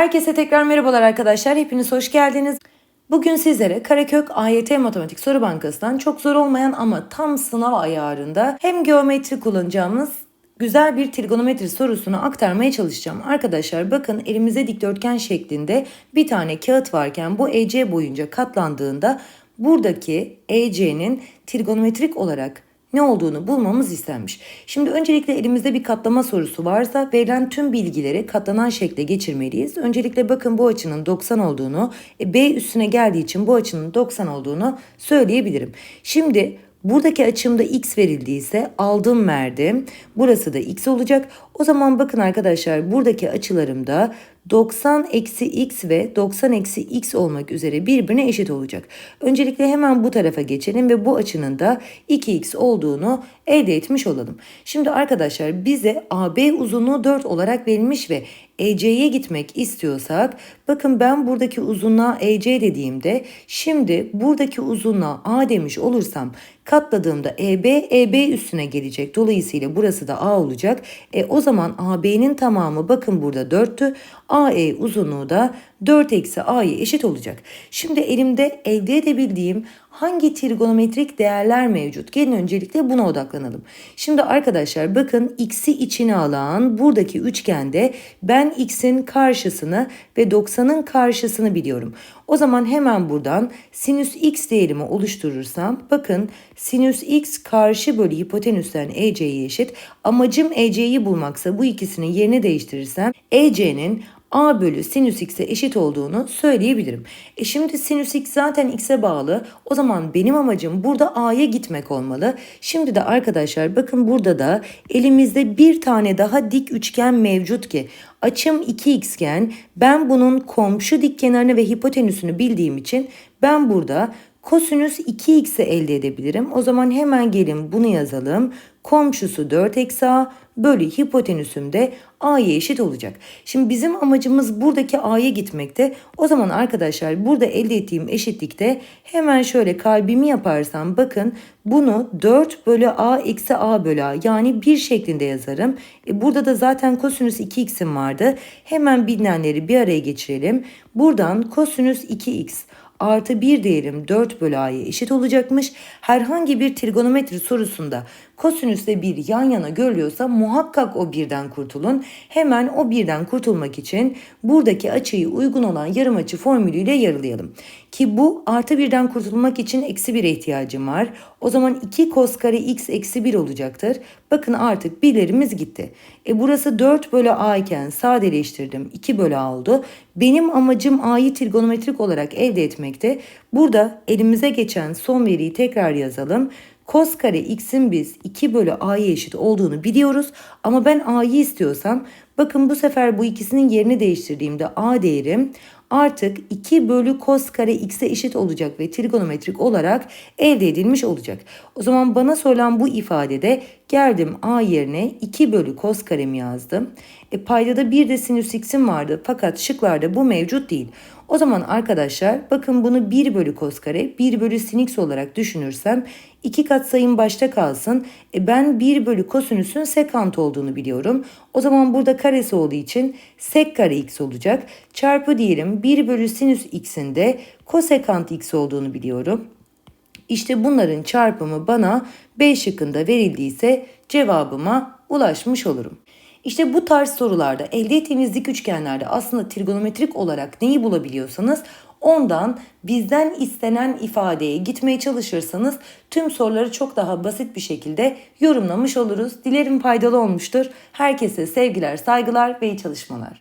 Herkese tekrar merhabalar arkadaşlar. Hepiniz hoş geldiniz. Bugün sizlere Karakök AYT Matematik Soru Bankası'ndan çok zor olmayan ama tam sınav ayarında hem geometri kullanacağımız güzel bir trigonometri sorusunu aktarmaya çalışacağım. Arkadaşlar bakın elimizde dikdörtgen şeklinde bir tane kağıt varken bu EC boyunca katlandığında buradaki EC'nin trigonometrik olarak ne olduğunu bulmamız istenmiş. Şimdi öncelikle elimizde bir katlama sorusu varsa verilen tüm bilgileri katlanan şekle geçirmeliyiz. Öncelikle bakın bu açının 90 olduğunu, e, B üstüne geldiği için bu açının 90 olduğunu söyleyebilirim. Şimdi buradaki açımda x verildiyse aldım verdim. Burası da x olacak. O zaman bakın arkadaşlar buradaki açılarımda 90 eksi x ve 90 eksi x olmak üzere birbirine eşit olacak. Öncelikle hemen bu tarafa geçelim ve bu açının da 2x olduğunu elde etmiş olalım. Şimdi arkadaşlar bize AB uzunluğu 4 olarak verilmiş ve EC'ye gitmek istiyorsak bakın ben buradaki uzunluğa EC dediğimde şimdi buradaki uzunluğa A demiş olursam katladığımda EB, EB üstüne gelecek. Dolayısıyla burası da A olacak. E, o zaman AB'nin tamamı bakın burada 4'tü. AE uzunluğu da 4 eksi A'ya eşit olacak. Şimdi elimde elde edebildiğim hangi trigonometrik değerler mevcut? Gelin öncelikle buna odaklanalım. Şimdi arkadaşlar bakın x'i içine alan buradaki üçgende ben x'in karşısını ve 90'ın karşısını biliyorum. O zaman hemen buradan sinüs x değerimi oluşturursam bakın sinüs x karşı bölü hipotenüsten EC'ye eşit. Amacım EC'yi bulmaksa bu ikisini yerine değiştirirsem EC'nin a bölü sinüs x'e eşit olduğunu söyleyebilirim. E şimdi sinüs x zaten x'e bağlı. O zaman benim amacım burada a'ya gitmek olmalı. Şimdi de arkadaşlar bakın burada da elimizde bir tane daha dik üçgen mevcut ki açım 2x iken ben bunun komşu dik kenarını ve hipotenüsünü bildiğim için ben burada Kosinüs 2x'i elde edebilirim. O zaman hemen gelin bunu yazalım. Komşusu 4 eksi a bölü hipotenüsüm de a'ya eşit olacak. Şimdi bizim amacımız buradaki a'ya gitmekte. O zaman arkadaşlar burada elde ettiğim eşitlikte hemen şöyle kalbimi yaparsam bakın bunu 4 bölü a eksi a bölü a yani 1 şeklinde yazarım. E burada da zaten kosinüs 2x'im vardı. Hemen bilinenleri bir araya geçirelim. Buradan kosinüs 2x artı 1 değerim 4 bölü a'ya eşit olacakmış. Herhangi bir trigonometri sorusunda kosinüsle 1 yan yana görülüyorsa muhakkak o birden kurtulun. Hemen o birden kurtulmak için buradaki açıyı uygun olan yarım açı formülüyle yarılayalım. Ki bu artı birden kurtulmak için eksi 1'e ihtiyacım var. O zaman 2 kos kare x eksi 1 olacaktır. Bakın artık birlerimiz gitti. E burası 4 bölü a iken sadeleştirdim. 2 bölü a oldu. Benim amacım a'yı trigonometrik olarak elde etmekte. Burada elimize geçen son veriyi tekrar yazalım. Kos kare x'in biz 2 bölü a'ya eşit olduğunu biliyoruz. Ama ben a'yı istiyorsam bakın bu sefer bu ikisinin yerini değiştirdiğimde a değerim artık 2 bölü kos kare x'e eşit olacak ve trigonometrik olarak elde edilmiş olacak. O zaman bana sorulan bu ifadede geldim a yerine 2 bölü kos karemi yazdım. E paydada bir de sinüs x'im vardı fakat şıklarda bu mevcut değil. O zaman arkadaşlar bakın bunu 1 bölü kos kare 1 bölü sin x olarak düşünürsem iki kat sayım başta kalsın. E ben 1 bölü kosinüsün sekant olduğunu biliyorum. O zaman burada karesi olduğu için sek kare x olacak. Çarpı diyelim 1 bölü sinüs x'in de kosekant x olduğunu biliyorum. İşte bunların çarpımı bana B şıkkında verildiyse cevabıma ulaşmış olurum. İşte bu tarz sorularda elde ettiğiniz dik üçgenlerde aslında trigonometrik olarak neyi bulabiliyorsanız ondan bizden istenen ifadeye gitmeye çalışırsanız tüm soruları çok daha basit bir şekilde yorumlamış oluruz. Dilerim faydalı olmuştur. Herkese sevgiler, saygılar ve iyi çalışmalar.